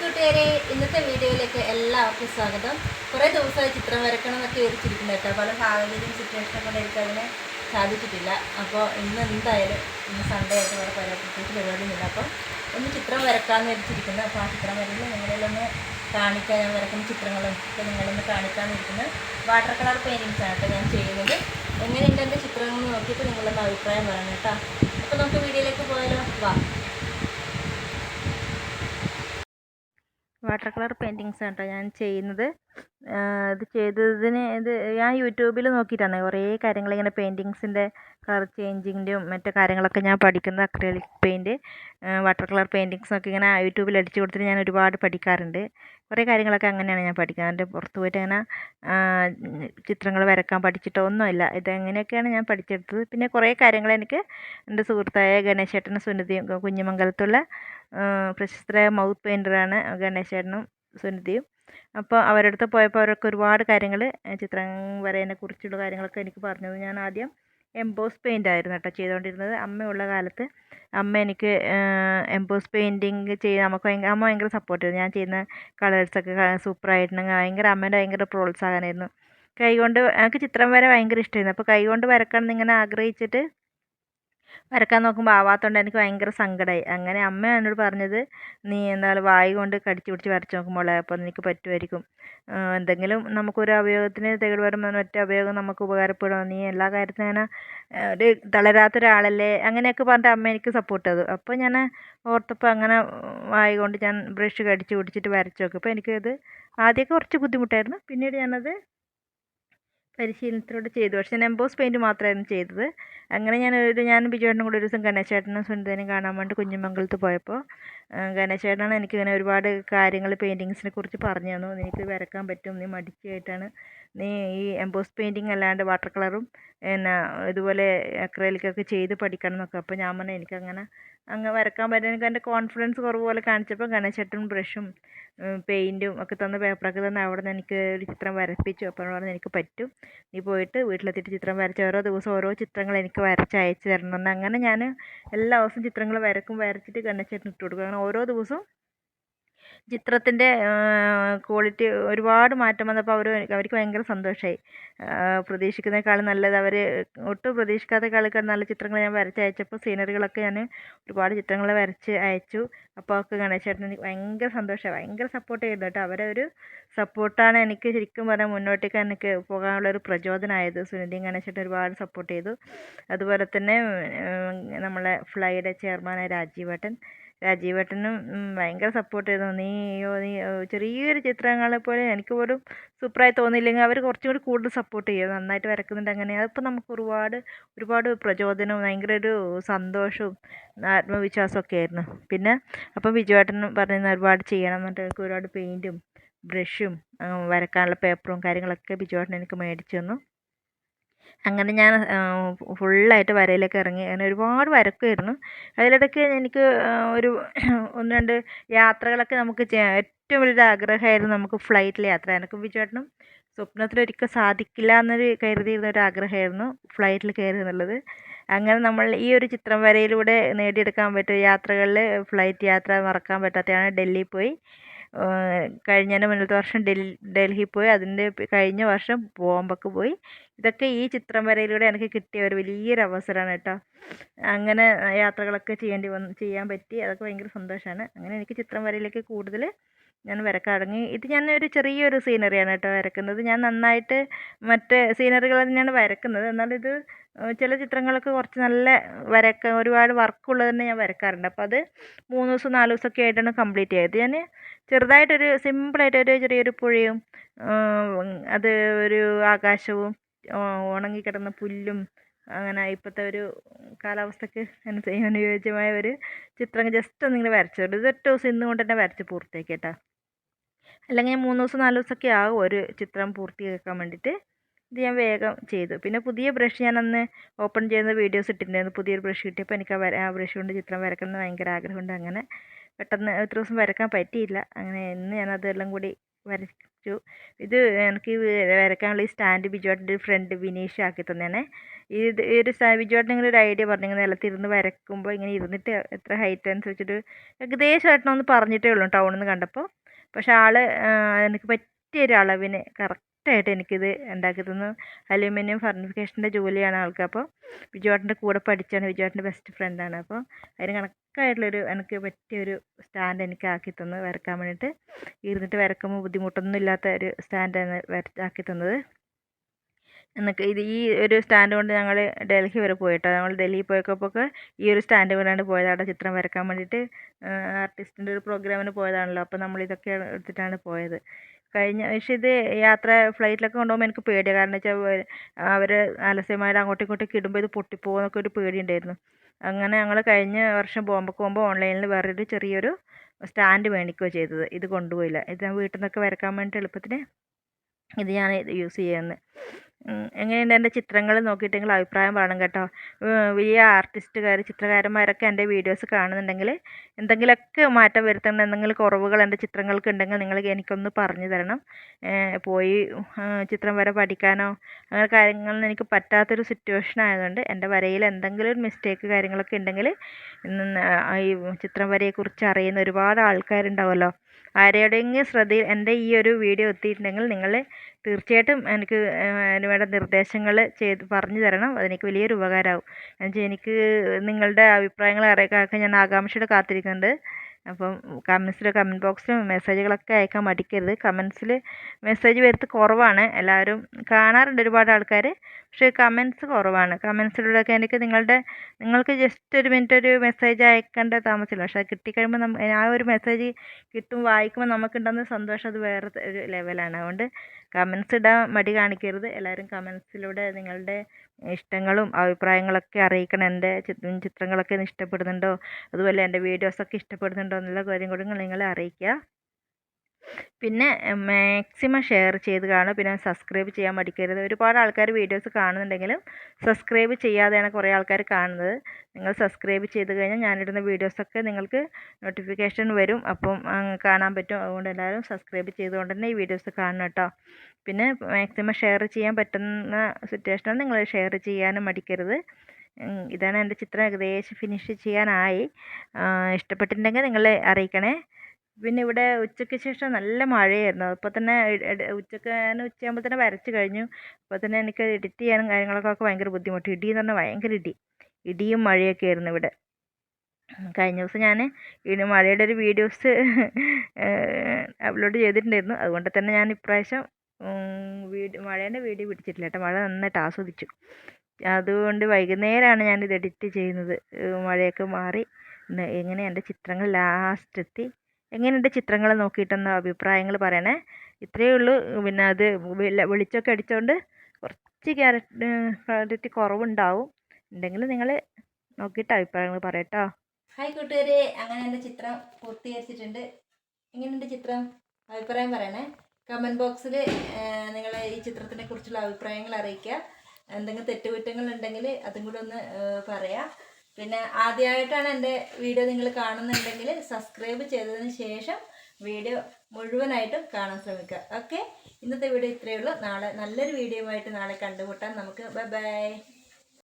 കൂട്ടുകാരെ ഇന്നത്തെ വീഡിയോയിലേക്ക് എല്ലാവർക്കും സ്വാഗതം. കുറേ ദിവസമായി ചിത്രം വരക്കണം എന്നൊക്കെ വിചാരിച്ചിരിക്കുന്നത് കേട്ടോ. പല സാഹചര്യം സിറ്റുവേഷനെ കൊണ്ട് എനിക്ക് അതിനെ സാധിച്ചിട്ടില്ല. അപ്പോൾ ഇന്ന് എന്തായാലും ഇന്ന് സൺഡേ ആയിട്ട് വേറെ പല പ്രത്യേകിച്ച് പരിപാടിയൊന്നുമില്ല. അപ്പോൾ ഒന്ന് ചിത്രം വരക്കാമെന്ന് വിചാരിച്ചിരിക്കുന്നത് അപ്പോൾ ആ ചിത്രം വരയിൽ നിങ്ങളിലൊന്ന് കാണിക്കാൻ ഞാൻ വരക്കുന്ന ചിത്രങ്ങളും ഒക്കെ നിങ്ങളൊന്ന് കാണിക്കാമെന്ന് ഇരിക്കുന്നത് വാട്ടർ കളർ പെയിന്റിങ്സ് ആണ് കേട്ടോ ഞാൻ ചെയ്യുന്നത്. എങ്ങനെയുണ്ട് എന്റെ ചിത്രങ്ങൾ നോക്കിയിട്ട് നിങ്ങളൊന്ന് അഭിപ്രായം പറയണം കേട്ടോ. അപ്പോൾ നമുക്ക് വീഡിയോയിലേക്ക് പോയാലോ? വാ. വാട്ടർ കളർ പെയിന്റിങ്സ് കേട്ടോ ഞാൻ ചെയ്യുന്നത്. ഇത് ചെയ്തതിന് ഇത് ഞാൻ യൂട്യൂബിൽ നോക്കിയിട്ടാണ്. കുറേ കാര്യങ്ങൾ ഇങ്ങനെ പെയിന്റിങ്സിന്റെ കളർ ചേഞ്ചിങ്ങിന്റെയും മറ്റു കാര്യങ്ങളൊക്കെ ഞാൻ പഠിക്കുന്നത് അക്രിലിക് പെയിന്റ് വാട്ടർ കളർ പെയിന്റിങ്സൊക്കെ ഇങ്ങനെ യൂട്യൂബിൽ അടിച്ചു കൊടുത്തിട്ട് ഞാൻ ഒരുപാട് പഠിക്കാറുണ്ട്. കുറേ കാര്യങ്ങളൊക്കെ അങ്ങനെയാണ് ഞാൻ പഠിക്കുന്നത്. എന്റെ പുറത്ത് പോയിട്ട് അങ്ങനെ ചിത്രങ്ങൾ വരക്കാൻ പഠിച്ചിട്ടോ ഒന്നുമില്ല. ഇതെങ്ങനെയൊക്കെയാണ് ഞാൻ പഠിച്ചെടുത്തത്? പിന്നെ കുറേ കാര്യങ്ങൾ എനിക്ക് എന്റെ സുഹൃത്തായ ഗണേശേട്ടനും സുനിധിയും കുഞ്ഞിമംഗലത്തുള്ള പ്രശസ്തരായ മൗത്ത് പെയിന്ററാണ് ഗണേശേട്ടനും. സുനിധിയും അപ്പോൾ അവരുടെ അടുത്ത് പോയപ്പോൾ അവരൊക്കെ ഒരുപാട് കാര്യങ്ങൾ ചിത്രം വരേനെ കുറിച്ചുള്ള കാര്യങ്ങളൊക്കെ എനിക്ക് പറഞ്ഞു. ഞാൻ ആദ്യം എംബോസ് പെയിന്റ് ആയിരുന്നു കേട്ടോ ചെയ്തുകൊണ്ടിരുന്നത് അമ്മയുള്ള കാലത്ത് അമ്മ എനിക്ക് എംബോസ് പെയിന്റിങ് ചെയ്ത് നമുക്ക് ഭയങ്കര അമ്മ ഭയങ്കര സപ്പോർട്ട് ചെയ്തു. ഞാൻ ചെയ്യുന്ന കളേഴ്സൊക്കെ സൂപ്പറായിട്ടുണ്ടെങ്കിൽ ഭയങ്കര അമ്മേന്റെ ഭയങ്കര പ്രോത്സാഹനമായിരുന്നു കൈകൊണ്ട് എനിക്ക് ചിത്രം വര ഭയങ്കര ഇഷ്ടമായിരുന്നു അപ്പോൾ കൈകൊണ്ട് വരക്കണം എന്നിങ്ങനെ ആഗ്രഹിച്ചിട്ട് വരക്കാൻ നോക്കുമ്പോൾ ആവാത്തതുകൊണ്ട് എനിക്ക് ഭയങ്കര സങ്കടമായി അങ്ങനെ അമ്മ എന്നോട് പറഞ്ഞത് നീ എന്നാൽ വായി കൊണ്ട് കടിച്ചു പിടിച്ച് വരച്ച് നോക്കുമ്പോളെ അപ്പോൾ നിനക്ക് പറ്റുമായിരിക്കും. എന്തെങ്കിലും നമുക്കൊരു അവയവത്തിന് തേട് വരുമ്പോൾ മറ്റേ അവയവം നമുക്ക് ഉപകാരപ്പെടും. നീ എല്ലാ കാര്യത്തിനും അങ്ങനെ ഒരു തളരാത്ത ഒരാളല്ലേ? അങ്ങനെയൊക്കെ പറഞ്ഞിട്ട് അമ്മ എനിക്ക് സപ്പോർട്ട് ചെയ്തു. അപ്പോൾ ഞാൻ ഓർത്തപ്പോൾ അങ്ങനെ വായി കൊണ്ട് ഞാൻ ബ്രഷ് കടിച്ച് പിടിച്ചിട്ട് വരച്ച് നോക്കി. അപ്പോൾ എനിക്കത് ആദ്യമൊക്കെ കുറച്ച് ബുദ്ധിമുട്ടായിരുന്നു. പിന്നീട് ഞാനത് പരിശീലനത്തിലൂടെ ചെയ്തു. പക്ഷെ ഞാൻ എംബോസ് പെയിന്റ് മാത്രമായിരുന്നു ചെയ്തത്. അങ്ങനെ ഞാൻ ഒരു ഞാൻ ബിജുവേട്ടനും കൂടെ ഒരു ദിവസം ഗണേശേട്ടനും സുനിതേനും കാണാൻ വേണ്ടി കുഞ്ഞുമംഗലത്ത് പോയപ്പോൾ ഗണേശേട്ടനാണ് എനിക്ക് ഇങ്ങനെ ഒരുപാട് കാര്യങ്ങൾ പെയിന്റിങ്സിനെ കുറിച്ച് പറഞ്ഞു തന്നു. നിനക്ക് വരക്കാൻ പറ്റും നീ മടിച്ചായിട്ടാണ് നീ ഈ എംബോസ് പെയിന്റിങ് അല്ലാണ്ട് വാട്ടർ കളറും പിന്നെ ഇതുപോലെ അക്രലിക്കൊക്കെ ചെയ്ത് പഠിക്കണം എന്നൊക്കെ. അപ്പോൾ ഞാൻ പറഞ്ഞു എനിക്കങ്ങനെ അങ്ങ് വരക്കാൻ പറ്റും എനിക്ക് എന്റെ കോൺഫിഡൻസ് കുറവ് പോലെ കാണിച്ചപ്പോൾ ഗണേശേട്ടൻ ബ്രഷും പെയിന്റും ഒക്കെ തന്ന പേപ്പറൊക്കെ തന്ന് അവിടെ നിന്ന് എനിക്ക് ഒരു ചിത്രം വരപ്പിച്ചു. അപ്പോൾ പറഞ്ഞു എനിക്ക് പറ്റും. നീ പോയിട്ട് വീട്ടിലെത്തിയിട്ട് ചിത്രം വരച്ച് ഓരോ ദിവസം ഓരോ ചിത്രങ്ങൾ എനിക്ക് വരച്ച് അയച്ചു തരണം. എന്ന് അങ്ങനെ ഞാൻ എല്ലാ ദിവസവും ചിത്രങ്ങൾ വരക്കും വരച്ചിട്ട് ഗണേശേട്ടൻ ഇട്ട് കൊടുക്കും. അങ്ങനെ ഓരോ ദിവസവും ചിത്രത്തിന്റെ ക്വാളിറ്റി ഒരുപാട് മാറ്റം വന്നപ്പോൾ അവർ അവർക്ക് ഭയങ്കര സന്തോഷമായി പ്രതീക്ഷിക്കുന്നതിനേക്കാളും നല്ലത് അവർ ഒട്ടും പ്രതീക്ഷിക്കാത്തതിനേക്കാൾ നല്ല ചിത്രങ്ങൾ ഞാൻ വരച്ച് അയച്ചപ്പോൾ സീനറികളൊക്കെ ഞാൻ ഒരുപാട് ചിത്രങ്ങൾ വരച്ച് അയച്ചു. അപ്പോൾ അവർക്ക് ഗണേശേട്ടൻ എനിക്ക് ഭയങ്കര സന്തോഷമായി ഭയങ്കര സപ്പോർട്ട് ചെയ്തു കേട്ടോ. അവരെ ഒരു സപ്പോർട്ടാണ് എനിക്ക് ശരിക്കും പറഞ്ഞാൽ മുന്നോട്ടേക്ക് എനിക്ക് പോകാനുള്ള ഒരു പ്രചോദനമായത് സുനിധിയും ഗണേശേട്ടൻ ഒരുപാട് സപ്പോർട്ട് ചെയ്തു. അതുപോലെ തന്നെ നമ്മളെ ഫ്ലൈയുടെ ചെയർമാനായ രാജീവേട്ടൻ രാജീവേട്ടനും ഭയങ്കര സപ്പോർട്ട് ചെയ്തു. നീ നീ ചെറിയൊരു ചിത്രങ്ങളെ പോലെ എനിക്ക് പോലും സൂപ്പറായി തോന്നിയില്ലെങ്കിൽ അവർ കുറച്ചും കൂടി കൂടുതൽ സപ്പോർട്ട് ചെയ്യും. നന്നായിട്ട് വരക്കുന്നുണ്ട് അങ്ങനെ. അതിപ്പോൾ നമുക്ക് ഒരുപാട് ഒരുപാട് പ്രചോദനവും ഭയങ്കര ഒരു സന്തോഷവും ആത്മവിശ്വാസമൊക്കെ ആയിരുന്നു. പിന്നെ അപ്പം വിജുവേട്ടനും പറഞ്ഞു ഒരുപാട് ചെയ്യണം എന്നിട്ട് എനിക്ക് ഒരുപാട് പെയിന്റും ബ്രഷും വരക്കാനുള്ള പേപ്പറും കാര്യങ്ങളൊക്കെ ബിജുവേട്ടൻ എനിക്ക് മേടിച്ചു തന്നു. അങ്ങനെ ഞാൻ ഫുള്ളായിട്ട് വരയിലേക്ക് ഇറങ്ങി. അങ്ങനെ ഒരുപാട് വരക്കുമായിരുന്നു അതിലിടയ്ക്ക് എനിക്ക് ഒരു ഒന്ന് രണ്ട് യാത്രകളൊക്കെ നമുക്ക് ചെയ്യാം ഏറ്റവും വലിയൊരു ആഗ്രഹമായിരുന്നു നമുക്ക് ഫ്ലൈറ്റിൽ യാത്ര എനിക്ക് ബിജുവേട്ടനും സ്വപ്നത്തിലൊരിക്കൽ സാധിക്കില്ല എന്നൊരു കരുതിയിരുന്ന ഒരു ആഗ്രഹമായിരുന്നു ഫ്ലൈറ്റിൽ കയറുക എന്നുള്ളത്. അങ്ങനെ നമ്മൾ ഈ ഒരു ചിത്രം വരയിലൂടെ നേടിയെടുക്കാൻ പറ്റിയ യാത്രകളിൽ ഫ്ലൈറ്റ് യാത്ര മറക്കാൻ പറ്റാത്തതാണ് ഡൽഹിയിൽ പോയി. കഴിഞ്ഞതിന് മുന്നത്തെ വർഷം ഡൽഹി ഡൽഹി പോയി. അതിന്റെ കഴിഞ്ഞ വർഷം ബോംബെക്ക് പോയി. ഇതൊക്കെ ഈ ചിത്രം വരയിലൂടെ എനിക്ക് കിട്ടിയ ഒരു വലിയൊരു അവസരമാണ് കേട്ടോ. അങ്ങനെ യാത്രകളൊക്കെ ചെയ്യേണ്ടി വന്ന് ചെയ്യാൻ പറ്റി. അതൊക്കെ ഭയങ്കര സന്തോഷമാണ് അങ്ങനെ എനിക്ക് ചിത്രം വരയിലേക്ക് കൂടുതൽ ഞാൻ വരക്കാൻ തുടങ്ങി. ഇത് ഞാൻ ഒരു ചെറിയൊരു സീനറിയാണ് കേട്ടോ വരക്കുന്നത്. ഞാൻ നന്നായിട്ട് മറ്റ് സീനറികൾ തന്നെയാണ് വരക്കുന്നത്. എന്നാൽ ഇത് ചില ചിത്രങ്ങളൊക്കെ കുറച്ച് നല്ല വരക്ക ഒരുപാട് വർക്കുള്ളത് തന്നെ ഞാൻ വരക്കാറുണ്ട്. അപ്പോൾ അത് മൂന്ന് ദിവസം നാല് ദിവസമൊക്കെ ആയിട്ടാണ് കംപ്ലീറ്റ് ചെയ്തത് ഞാൻ ചെറുതായിട്ടൊരു സിമ്പിളായിട്ടൊരു ചെറിയൊരു പുഴയും അത് ഒരു ആകാശവും ഉണങ്ങിക്കിടന്ന പുല്ലും അങ്ങനെ ഇപ്പോഴത്തെ ഒരു കാലാവസ്ഥയ്ക്ക് അനുയോജ്യമായ ഒരു ചിത്രം ജസ്റ്റ് ഒന്നിങ്ങനെ വരച്ചു ഇത് ഒറ്റ ദിവസം ഇന്ന് കൊണ്ട് തന്നെ വരച്ച് പൂർത്തിയാക്കി അല്ലെങ്കിൽ മൂന്ന് ദിവസം നാല് ദിവസമൊക്കെ ആകും ഒരു ചിത്രം പൂർത്തിയാക്കാൻ വേണ്ടിയിട്ട്. ഇത് ഞാൻ വേഗം ചെയ്തു. പിന്നെ പുതിയ ബ്രഷ് ഞാൻ അന്ന് ഓപ്പൺ ചെയ്യുന്ന വീഡിയോസ് ഇട്ടിട്ടുണ്ടായിരുന്നു. പുതിയൊരു ബ്രഷ് കിട്ടിയപ്പോൾ എനിക്ക് ആ ബ്രഷ് കൊണ്ട് ചിത്രം വരക്കുന്ന എന്ന് ഭയങ്കര ആഗ്രഹമുണ്ട്. അങ്ങനെ പെട്ടെന്ന് ഇത്ര ദിവസം വരക്കാൻ പറ്റിയില്ല. അങ്ങനെ ഇന്ന് ഞാൻ അതെല്ലാം കൂടി വരച്ചു. ഇത് എനിക്ക് വരക്കാനുള്ള ഈ സ്റ്റാൻഡ് ബിജുവാട്ടിന്റെ ഫ്രണ്ട് വിനീഷ് ആക്കി തന്നെയാണ് ഇത് ഈ ഒരു സ്റ്റാൻഡ് ബിജുവാട്ടിന് ഇങ്ങനെ ഒരു ഐഡിയ പറഞ്ഞു ഇങ്ങനെ നിലത്തിരുന്ന് വരക്കുമ്പോൾ ഇങ്ങനെ ഇരുന്നിട്ട് എത്ര ഹൈറ്റ് അനുസരിച്ചിട്ട് ഏകദേശം ഒന്ന് പറഞ്ഞിട്ടേ ഉള്ളൂ ടൗണിൽ നിന്ന് കണ്ടപ്പോൾ. പക്ഷേ ആൾ എനിക്ക് പറ്റിയ ഒരു അളവിന് കറക്റ്റായിട്ട് എനിക്കിത് ഉണ്ടാക്കി തന്നു. അലൂമിനിയം ഫർണിഫിക്കേഷന്റെ ജോലിയാണ് ആൾക്ക് അപ്പോൾ. ബിജുവാട്ടിന്റെ കൂടെ പഠിച്ചാണ് ബിജുവാട്ടിന്റെ ബെസ്റ്റ് ഫ്രണ്ടാണ് അപ്പോൾ. അതിന് കണക്കായിട്ടുള്ളൊരു എനിക്ക് പറ്റിയൊരു സ്റ്റാൻഡ് എനിക്ക് ആക്കി തന്നു വരക്കാൻ വേണ്ടിയിട്ട് ഇരുന്നിട്ട് വരക്കുമ്പോൾ ബുദ്ധിമുട്ടൊന്നും ഇല്ലാത്ത ഒരു സ്റ്റാൻഡാണ് ആക്കി തന്നത്. എന്നൊക്കെ ഇത് ഈ ഒരു സ്റ്റാൻഡ് കൊണ്ട് ഞങ്ങൾ ഡൽഹി വരെ പോയിട്ടോ. ഞങ്ങൾ ഡൽഹി പോയപ്പോൾ ഈ ഒരു സ്റ്റാൻഡ് കൊണ്ടാണ് പോയത്. അവിടെ ചിത്രം വരക്കാൻ വേണ്ടിയിട്ട് ആർട്ടിസ്റ്റിന്റെ ഒരു പ്രോഗ്രാമിന് പോയതാണല്ലോ. അപ്പോൾ നമ്മൾ ഇതൊക്കെ എടുത്തിട്ടാണ് പോയത്. കഴിഞ്ഞ പക്ഷേ ഇത് യാത്ര ഫ്ലൈറ്റിലൊക്കെ കൊണ്ടുപോകുമ്പോൾ എനിക്ക് പേടിയാണ് കാരണം വെച്ചാൽ അവർ അലസ്യമായിട്ട് അങ്ങോട്ടും ഇങ്ങോട്ടൊക്കെ ഇടുമ്പോൾ ഇത് പൊട്ടിപ്പോകും എന്നൊക്കെ ഒരു പേടിയുണ്ടായിരുന്നു. അങ്ങനെ ഞങ്ങൾ കഴിഞ്ഞ വർഷം പോകുമ്പോൾ പോകുമ്പോൾ ഓൺലൈനിൽ വേറൊരു ചെറിയൊരു സ്റ്റാൻഡ് മേടിക്കുകയോ ചെയ്തത്. ഇത് കൊണ്ടുപോയില്ല. ഇത് വീട്ടിൽ നിന്നൊക്കെ വരയ്ക്കാൻ വേണ്ടിയിട്ട് എളുപ്പത്തിന് ഇത് ഞാൻ യൂസ് ചെയ്യുന്നത്. എങ്ങനെയുണ്ട് എന്റെ ചിത്രങ്ങൾ നോക്കിയിട്ട് അഭിപ്രായം പറയണം കേട്ടോ. വലിയ ആർട്ടിസ്റ്റുകാർ ചിത്രകാരന്മാരൊക്കെ എന്റെ വീഡിയോസ് കാണുന്നുണ്ടെങ്കിൽ എന്തെങ്കിലുമൊക്കെ മാറ്റം വരുത്തണം എന്തെങ്കിലും കുറവുകൾ എന്റെ ചിത്രങ്ങൾക്ക് ഉണ്ടെങ്കിൽ നിങ്ങൾ എനിക്കൊന്ന് പറഞ്ഞു തരണം. പോയി ചിത്രം വര പഠിക്കാനോ അങ്ങനെ കാര്യങ്ങളൊന്നും എനിക്ക് പറ്റാത്തൊരു സിറ്റുവേഷൻ ആയതുകൊണ്ട് എന്റെ വരയിൽ എന്തെങ്കിലും ഒരു മിസ്റ്റേക്ക് കാര്യങ്ങളൊക്കെ ഉണ്ടെങ്കിൽ ഈ ചിത്രം വരയെക്കുറിച്ച് അറിയുന്ന ഒരുപാട് ആൾക്കാരുണ്ടാവുമല്ലോ. ആരുടെയെങ്കിലും ശ്രദ്ധയിൽ എന്റെ ഈ ഒരു വീഡിയോ എത്തിയിട്ടുണ്ടെങ്കിൽ നിങ്ങൾ തീർച്ചയായിട്ടും എനിക്ക് അതിന് വേണ്ട നിർദ്ദേശങ്ങൾ ചെയ്ത് പറഞ്ഞു തരണം. അതെനിക്ക് വലിയൊരു ഉപകാരമാവും. എന്നുവെച്ചാൽ എനിക്ക് നിങ്ങളുടെ അഭിപ്രായങ്ങൾ അറിയിക്കാൻ ഞാൻ ആകാംക്ഷയോടെ കാത്തിരിക്കുന്നുണ്ട്. അപ്പം കമൻസിൽ കമന്റ് ബോക്സിൽ മെസ്സേജുകളൊക്കെ അയക്കാൻ മടിക്കരുത്. കമൻസിൽ മെസ്സേജ് വരുത്ത് കുറവാണ്. എല്ലാവരും കാണാറുണ്ട് ഒരുപാട് ആൾക്കാർ. പക്ഷേ കമൻസ് കുറവാണ്. കമൻസിലൂടെയൊക്കെ എനിക്ക് നിങ്ങളുടെ നിങ്ങൾക്ക് ജസ്റ്റ് ഒരു മിനിറ്റ് ഒരു മെസ്സേജ് അയക്കേണ്ട താമസമില്ല. പക്ഷേ അത് കിട്ടിക്കഴിയുമ്പോൾ നമ്മ ആ ഒരു മെസ്സേജ് കിട്ടും വായിക്കുമ്പോൾ നമുക്കുണ്ടാകുന്ന സന്തോഷം അത് വേറെ ഒരു ലെവലാണ് അതുകൊണ്ട് കമൻസ് ഇടാൻ മടി കാണിക്കരുത്. എല്ലാവരും കമൻസിലൂടെ നിങ്ങളുടെ ഇഷ്ടങ്ങളും അഭിപ്രായങ്ങളൊക്കെ അറിയിക്കണം. എന്റെ ചിത്രങ്ങളൊക്കെ ഇഷ്ടപ്പെടുന്നുണ്ടോ? അതുപോലെ എന്റെ വീഡിയോസൊക്കെ ഇഷ്ടപ്പെടുന്നുണ്ടോ? എന്നുള്ള കാര്യം കൂടി നിങ്ങളെ അറിയിക്കുക. പിന്നെ മാക്സിമം ഷെയർ ചെയ്ത് കാണുക. പിന്നെ സബ്സ്ക്രൈബ് ചെയ്യാൻ മടിക്കരുത്. ഒരുപാട് ആൾക്കാർ വീഡിയോസ് കാണുന്നുണ്ടെങ്കിലും സബ്സ്ക്രൈബ് ചെയ്യാതെയാണ് കുറേ ആൾക്കാർ കാണുന്നത്. നിങ്ങൾ സബ്സ്ക്രൈബ് ചെയ്ത് കഴിഞ്ഞാൽ ഞാനിടുന്ന വീഡിയോസൊക്കെ നിങ്ങൾക്ക് നോട്ടിഫിക്കേഷൻ വരും. അപ്പം കാണാൻ പറ്റും. അതുകൊണ്ട് എല്ലാവരും സബ്സ്ക്രൈബ് ചെയ്തുകൊണ്ട് തന്നെ ഈ വീഡിയോസ് കാണണം കേട്ടോ. പിന്നെ മാക്സിമം ഷെയർ ചെയ്യാൻ പറ്റുന്ന സിറ്റുവേഷനാണ് നിങ്ങൾ ഷെയർ ചെയ്യാനും മടിക്കരുത്. ഇതാണ് എന്റെ ചിത്രം. ഏകദേശം ഫിനിഷ് ചെയ്യാനായി. ഇഷ്ടപ്പെട്ടിട്ടുണ്ടെങ്കിൽ നിങ്ങൾ അറിയിക്കണേ. പിന്നെ ഇവിടെ ഉച്ചയ്ക്ക് ശേഷം നല്ല മഴയായിരുന്നു. അപ്പോൾ തന്നെ ഉച്ചയ്ക്ക് ഞാൻ ഉച്ചയാകുമ്പോൾ തന്നെ വരച്ച് കഴിഞ്ഞു. അപ്പോൾ തന്നെ എനിക്ക് എഡിറ്റ് ചെയ്യാനും കാര്യങ്ങൾക്കൊക്കെ ഭയങ്കര ബുദ്ധിമുട്ട്. ഇടി എന്ന് പറഞ്ഞാൽ ഭയങ്കര ഇടി. ഇടിയും മഴയൊക്കെ ആയിരുന്നു ഇവിടെ. കഴിഞ്ഞ ദിവസം ഞാൻ ഈ മഴയുടെ ഒരു വീഡിയോസ് അപ്ലോഡ് ചെയ്തിട്ടുണ്ടായിരുന്നു. അതുകൊണ്ട് തന്നെ ഞാൻ ഇപ്രാവശ്യം വീഡിയോ മഴേന്റെ വീഡിയോ പിടിച്ചിട്ടില്ല കേട്ടോ. മഴ നന്നായിട്ട് ആസ്വദിച്ചു. അതുകൊണ്ട് വൈകുന്നേരമാണ് ഞാനിത് എഡിറ്റ് ചെയ്യുന്നത്. മഴയൊക്കെ മാറി. എങ്ങനെ എന്റെ ചിത്രങ്ങൾ ലാസ്റ്റ് എത്തി. എങ്ങനെയുണ്ട് ചിത്രങ്ങൾ നോക്കിയിട്ടൊന്ന് അഭിപ്രായങ്ങൾ പറയണേ. ഇത്രയേ ഉള്ളൂ. പിന്നെ അത് വെളിച്ചമൊക്കെ അടിച്ചുകൊണ്ട് കുറച്ച് ക്യാരറ്റ് ക്വാളിറ്റി കുറവുണ്ടാവും. ഉണ്ടെങ്കിൽ നിങ്ങൾ നോക്കിയിട്ട് അഭിപ്രായങ്ങൾ പറയട്ടോ. ഹായ് കൂട്ടുകാരെ. അങ്ങനെ എന്റെ ചിത്രം പൂർത്തീകരിച്ചിട്ടുണ്ട്. എങ്ങനെയുണ്ട് ചിത്രം? അഭിപ്രായം പറയണേ. കമന്റ് ബോക്സിൽ നിങ്ങൾ ഈ ചിത്രത്തിനെ കുറിച്ചുള്ള അഭിപ്രായങ്ങൾ അറിയിക്കുക. എന്തെങ്കിലും തെറ്റുകുറ്റങ്ങൾ ഉണ്ടെങ്കിൽ അതും കൂടെ ഒന്ന് പറയാം. പിന്നെ ആദ്യമായിട്ടാണ് എന്റെ വീഡിയോ നിങ്ങൾ കാണുന്നുണ്ടെങ്കിൽ സബ്സ്ക്രൈബ് ചെയ്തതിന് ശേഷം വീഡിയോ മുഴുവനായിട്ടും കാണാൻ ശ്രമിക്കുക. ഓക്കെ? ഇന്നത്തെ വീഡിയോ ഇത്രയേ ഉള്ളൂ. നാളെ നല്ലൊരു വീഡിയോ ആയിട്ട് നാളെ കണ്ടുമുട്ടാം. നമുക്ക് ബൈ ബൈ.